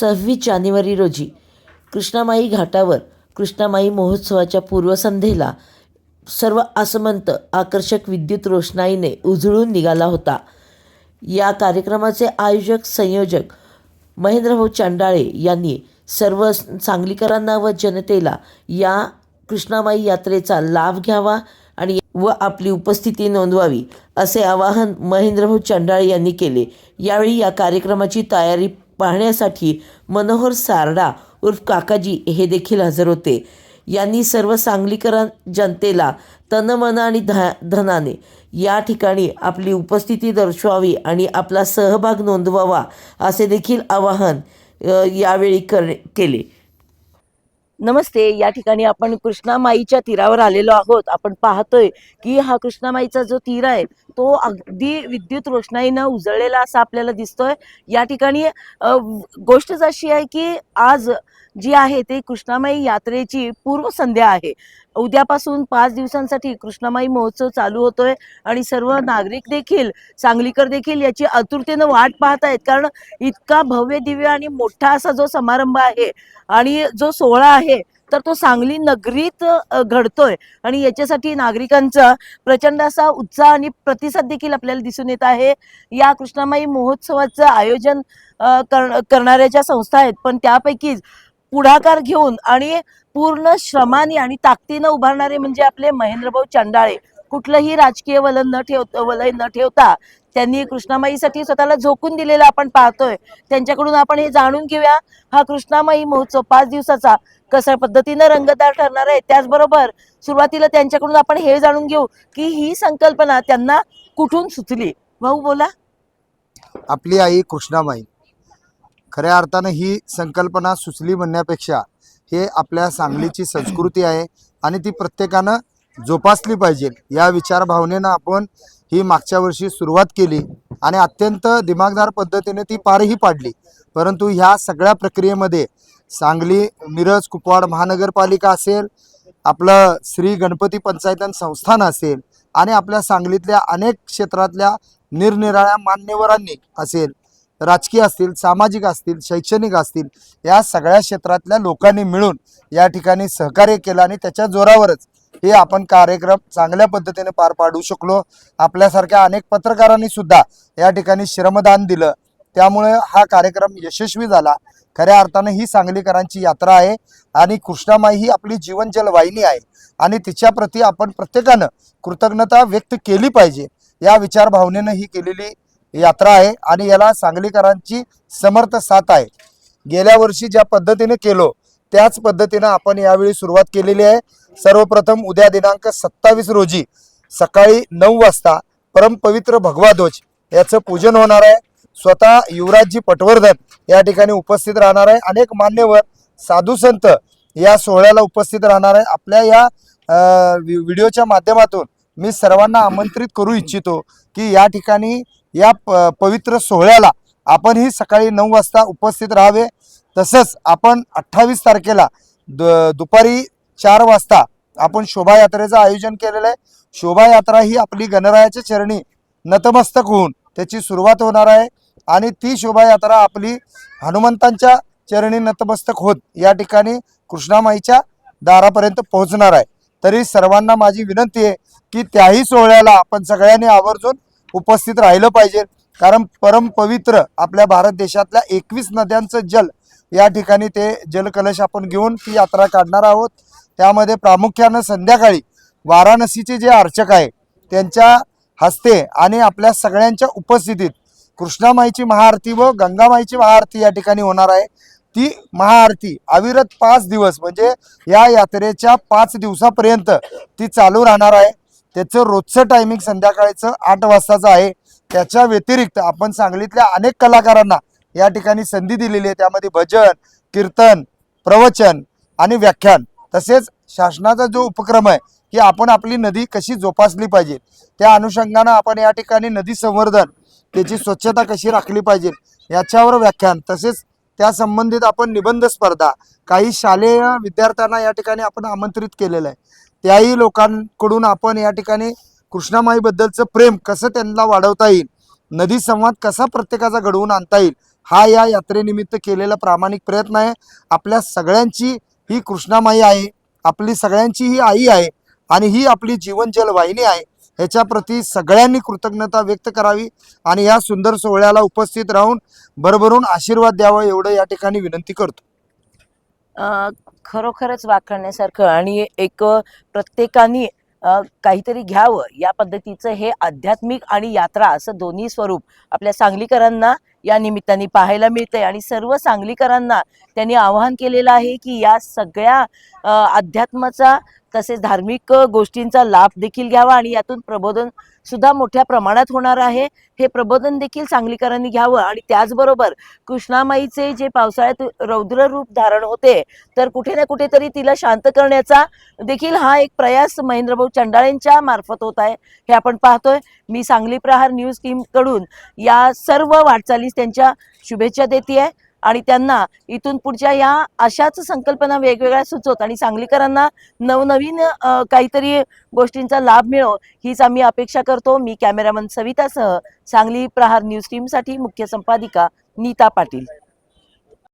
सव्वीस जानेवारी रोजी कृष्णामाई घाटावर कृष्णामाई महोत्सवाच्या पूर्वसंध्येला सर्व आसमंत आकर्षक विद्युत रोषणाईने उजळून निघाला होता. या कार्यक्रमाचे आयोजक संयोजक महेंद्रभाऊ चांडाळे यांनी सर्व सांगलीकरांना व जनतेला या कृष्णामाई यात्रेचा लाभ घ्यावा आणि व आपली उपस्थिती नोंदवावी असे आवाहन महेंद्रभाऊ चंडाळे यांनी केले. यावेळी या कार्यक्रमाची तयारी पाहण्यासाठी मनोहर सारडा उर्फ काकाजी हे देखील हजर होते. यांनी सर्व सांगलीकरां जनतेला तनमन आणि धा धनाने या ठिकाणी आपली उपस्थिती दर्शवावी आणि आपला सहभाग नोंदवावा असे देखील आवाहन यावेळी कर केले. नमस्ते या ठिकाणी आपण कृष्णामाईच्या तीरावर आलेलो आहोत. आपण पाहतोय की हा कृष्णामाईचा जो तीर आहे तो अगदी विद्युत रोषणाईनं उजळलेला असा आपल्याला दिसतोय. या ठिकाणी गोष्टच अशी आहे की आज जी आहे ते कृष्णामाई यात्रेची पूर्वसंध्या आहे. उद्यापासून पाच दिवसांसाठी कृष्णामाई महोत्सव चालू होतोय आणि सर्व नागरिक देखील सांगलीकर देखील याची आतुरतेनं वाट पाहत आहेत कारण इतका भव्य दिव्य आणि मोठा असा जो समारंभ आहे आणि जो सोहळा आहे तर तो सांगली नगरीत घडतोय. आणि याच्यासाठी नागरिकांचा प्रचंड असा उत्साह आणि प्रतिसाद देखील आपल्याला दिसून येत आहे. या कृष्णामाई महोत्सवाचं आयोजन करणाऱ्या ज्या संस्था आहेत पण त्यापैकीच पुढाकार घेऊन आणि पूर्ण श्रमाने आणि ताकदीनं उभारणारे म्हणजे आपले महेंद्रभाऊ चांडाळे. कुठलंही राजकीय वलन न ठेव वलय न ठेवता त्यांनी कृष्णामाईसाठी स्वतःला झोकून दिलेलं आपण पाहतोय. त्यांच्याकडून आपण हे जाणून घेऊया हा कृष्णामाई महोत्सव पाच दिवसाचा कशा पद्धतीनं रंगतदार ठरणार आहे? त्याचबरोबर सुरुवातीला त्यांच्याकडून आपण हे जाणून घेऊ की ही संकल्पना त्यांना कुठून सुचली? भाऊ बोला. आपली आई कृष्णामाई. खऱ्या अर्थानं ही संकल्पना सुचली म्हणण्यापेक्षा हे आपल्या सांगलीची संस्कृती आहे आणि ती प्रत्येकानं जोपासली पाहिजे. या विचारभावनेनं आपण ही मागच्या वर्षी सुरुवात केली आणि अत्यंत दिमागदार पद्धतीने ती पारही पाडली. परंतु ह्या सगळ्या प्रक्रियेमध्ये सांगली मिरज कुपवाड महानगरपालिका असेल आपलं श्री गणपती पंचायतन संस्थान असेल आणि आपल्या सांगलीतल्या अनेक क्षेत्रातल्या निरनिराळ्या मान्यवरांनी असेल राजकीय असतील सामाजिक असतील शैक्षणिक असतील या सगळ्या क्षेत्रातल्या लोकांनी मिळून या ठिकाणी सहकार्य केलं आणि त्याच्या जोरावरच हे आपण कार्यक्रम चांगल्या पद्धतीने पार पाडू शकलो. आपल्यासारख्या अनेक पत्रकारांनी सुद्धा या ठिकाणी श्रमदान दिलं. त्यामुळे हा कार्यक्रम यशस्वी झाला. खऱ्या अर्थानं ही सांगलीकरांची यात्रा आहे आणि कृष्णामाई ही आपली जीवनजल वाहिनी आहे आणि तिच्याप्रती आपण प्रत्येकानं कृतज्ञता व्यक्त केली पाहिजे. या विचारभावनेनं ही केलेली यात्रा आहे आणि याला सांगलीकरांची समर्थ साथ आहे. गेल्या वर्षी ज्या पद्धतीने केलो त्याच पद्धतीनं आपण यावेळी सुरुवात केलेली आहे. सर्वप्रथम उद्या दिनांक सत्तावीस रोजी सकाळी नऊ वाजता परमपवित्र भगवा ध्वज याचं पूजन होणार आहे. स्वतः युवराजजी पटवर्धन या ठिकाणी उपस्थित राहणार आहे. अनेक मान्यवर साधू संत या सोहळ्याला उपस्थित राहणार आहे. आपल्या या व्हिडिओच्या माध्यमातून मी सर्वांना आमंत्रित करू इच्छितो की या ठिकाणी या प पवित्र सोहळ्याला आपणही सकाळी नऊ वाजता उपस्थित राहावे. तसंच आपण अठ्ठावीस तारखेला द दुपारी चार वाजता आपण शोभायात्रेचं आयोजन केलेलं आहे. शोभायात्रा ही आपली गणरायाच्या चरणी नतमस्तक होऊन त्याची सुरुवात होणार आहे आणि ती शोभायात्रा आपली हनुमंतांच्या चरणी नतमस्तक होत या ठिकाणी कृष्णामाईच्या दारापर्यंत पोहोचणार आहे. तरी सर्वांना माझी विनंती आहे की त्याही सोहळ्याला आपण सगळ्यांनी आवर्जून उपस्थित राहिलं पाहिजे. कारण परमपवित्र आपल्या भारत देशातल्या एकवीस नद्यांचं जल या ठिकाणी ते जलकलश आपण घेऊन ती यात्रा काढणार आहोत. त्यामध्ये प्रामुख्यानं संध्याकाळी वाराणसीचे जे अर्चक आहे त्यांच्या हस्ते आणि आपल्या सगळ्यांच्या उपस्थितीत कृष्णामाईची महाआरती व गंगामाईची महाआरती या ठिकाणी होणार आहे. ती महाआरती अविरत पाच दिवस म्हणजे या यात्रेच्या पाच दिवसापर्यंत ती चालू राहणार आहे. त्याचं रोजचं टायमिंग संध्याकाळचं आठ वाजताचं आहे. त्याच्या व्यतिरिक्त आपण सांगलीतल्या अनेक कलाकारांना या ठिकाणी संधी दिलेली आहे. त्यामध्ये भजन कीर्तन प्रवचन आणि व्याख्यान तसेच शासनाचा जो उपक्रम आहे की आपण आपली नदी कशी जोपासली पाहिजे त्या अनुषंगानं आपण या ठिकाणी नदी संवर्धन त्याची स्वच्छता कशी राखली पाहिजे याच्यावर व्याख्यान तसेच त्या संबंधित आपण निबंध स्पर्धा काही शालेय विद्यार्थ्यांना या ठिकाणी आपण आमंत्रित केलेलं आहे. त्याही लोकांकडून आपण या ठिकाणी कृष्णामाईबद्दलचं प्रेम कसं त्यांना वाढवता येईल नदी संवाद कसा प्रत्येकाचा घडवून आणता येईल हा या यात्रेनिमित्त केलेला प्रामाणिक प्रयत्न आहे. आपल्या सगळ्यांची ही कृष्णामाई आहे आपली सगळ्यांची ही आई आहे आणि ही आपली जीवनजल वाहिनी आहे ह्याच्याप्रती सगळ्यांनी कृतज्ञता व्यक्त करावी आणि या सुंदर सोहळ्याला उपस्थित राहून भरभरून आशीर्वाद द्यावा एवढं या ठिकाणी विनंती करतो. खरोखरच वाकण्यासारखं आणि एक प्रत्येकाने काहीतरी घ्यावं या पद्धतीचं हे आध्यात्मिक आणि यात्रा असं दोन्ही स्वरूप आपल्या सांगलीकरांना या निमित्ताने पाहायला मिळते आणि सर्व सांगलीकरांना त्यांनी आवाहन केलेलं आहे की या सगळ्या अध्यात्माचा तसेच धार्मिक गोष्टींचा लाभ देखील घ्यावा आणि यातून प्रबोधन सुद्धा मोठ्या प्रमाणात होणार आहे. हे प्रबोधन देखील सांगलीकरांनी घ्यावं आणि त्याचबरोबर कृष्णामाईचे जे पावसाळ्यात रौद्र रूप धारण होते तर कुठे ना कुठेतरी तिला शांत करण्याचा देखील हा एक प्रयास महेंद्रभाऊ चंडाळेंच्या मार्फत होत आहे. हे आपण पाहतोय. मी सांगली प्रहार न्यूज टीमकडून या सर्व वाटचालीस त्यांच्या शुभेच्छा देते आहे आणि त्यांना इथून पुढच्या या अशाच संकल्पना वेगवेगळ्या सुचवत आणि सांगलीकरांना नवनवीन काहीतरी गोष्टींचा लाभ मिळो हीच आम्ही अपेक्षा करतो. मी कॅमेरामन सवितासह सांगली प्रहार न्यूज टीमसाठी मुख्य संपादिका नीता पाटील.